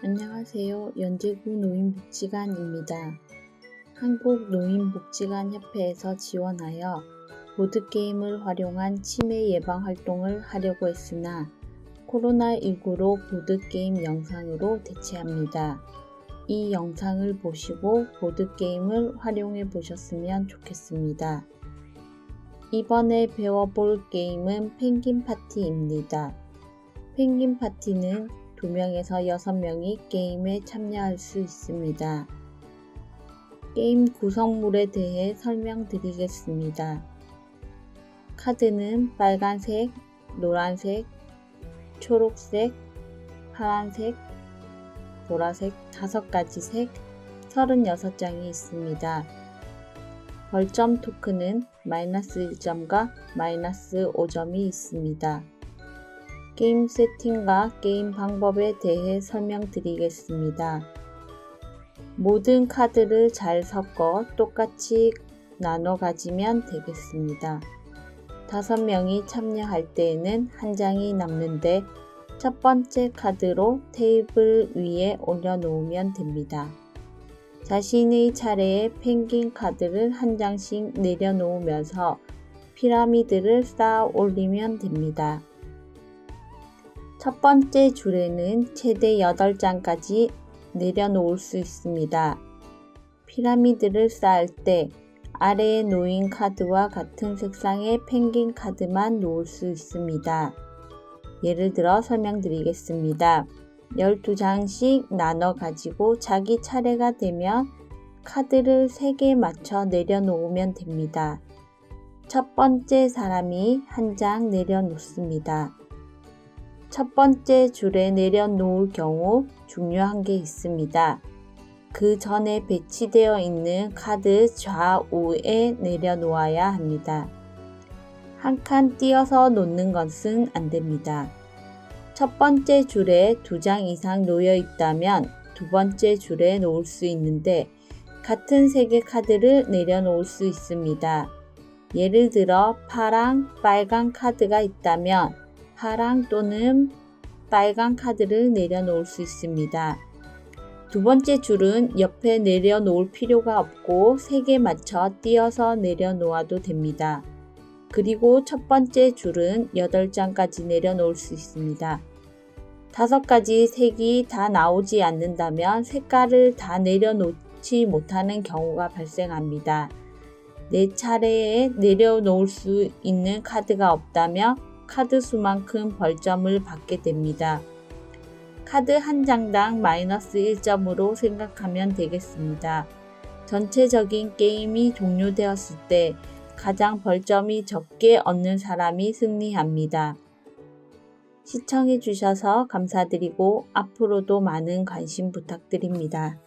안녕하세요. 연제구 노인복지관입니다. 한국노인복지관협회에서 지원하여 보드게임을 활용한 치매 예방 활동을 하려고 했으나 코로나19로 보드게임 영상으로 대체합니다. 이 영상을 보시고 보드게임을 활용해 보셨으면 좋겠습니다. 이번에 배워볼 게임은 펭귄 파티입니다. 펭귄 파티는 2명에서 6명이 게임에 참여할 수 있습니다. 게임 구성물에 대해 설명드리겠습니다. 카드는 빨간색, 노란색, 초록색, 파란색, 보라색 5가지 색 36장이 있습니다. 벌점 토큰은 마이너스 1점과 마이너스 5점이 있습니다. 게임 세팅과 게임 방법에 대해 설명드리겠습니다. 모든 카드를 잘 섞어 똑같이 나눠 가지면 되겠습니다. 다섯 명이 참여할 때에는 한 장이 남는데 첫 번째 카드로 테이블 위에 올려놓으면 됩니다. 자신의 차례에 펭귄 카드를 한 장씩 내려놓으면서 피라미드를 쌓아 올리면 됩니다. 첫 번째 줄에는 최대 8장까지 내려놓을 수 있습니다. 피라미드를 쌓을 때 아래에 놓인 카드와 같은 색상의 펭귄 카드만 놓을 수 있습니다. 예를 들어 설명드리겠습니다. 12장씩 나눠 가지고 자기 차례가 되면 카드를 3개 맞춰 내려놓으면 됩니다. 첫 번째 사람이 한 장 내려놓습니다. 첫 번째 줄에 내려놓을 경우 중요한 게 있습니다. 그 전에 배치되어 있는 카드 좌우에 내려놓아야 합니다. 한 칸 띄어서 놓는 것은 안 됩니다. 첫 번째 줄에 두 장 이상 놓여 있다면 두 번째 줄에 놓을 수 있는데 같은 색의 카드를 내려놓을 수 있습니다. 예를 들어 파랑, 빨간 카드가 있다면 파랑 또는 빨간 카드를 내려놓을 수 있습니다. 두 번째 줄은 옆에 내려놓을 필요가 없고 3개 맞춰 띄어서 내려놓아도 됩니다. 그리고 첫 번째 줄은 8장까지 내려놓을 수 있습니다. 다섯 가지 색이 다 나오지 않는다면 색깔을 다 내려놓지 못하는 경우가 발생합니다. 내 차례에 내려놓을 수 있는 카드가 없다면 카드 수만큼 벌점을 받게 됩니다. 카드 한 장당 마이너스 1점으로 생각하면 되겠습니다. 전체적인 게임이 종료되었을 때 가장 벌점이 적게 얻는 사람이 승리합니다. 시청해주셔서 감사드리고 앞으로도 많은 관심 부탁드립니다.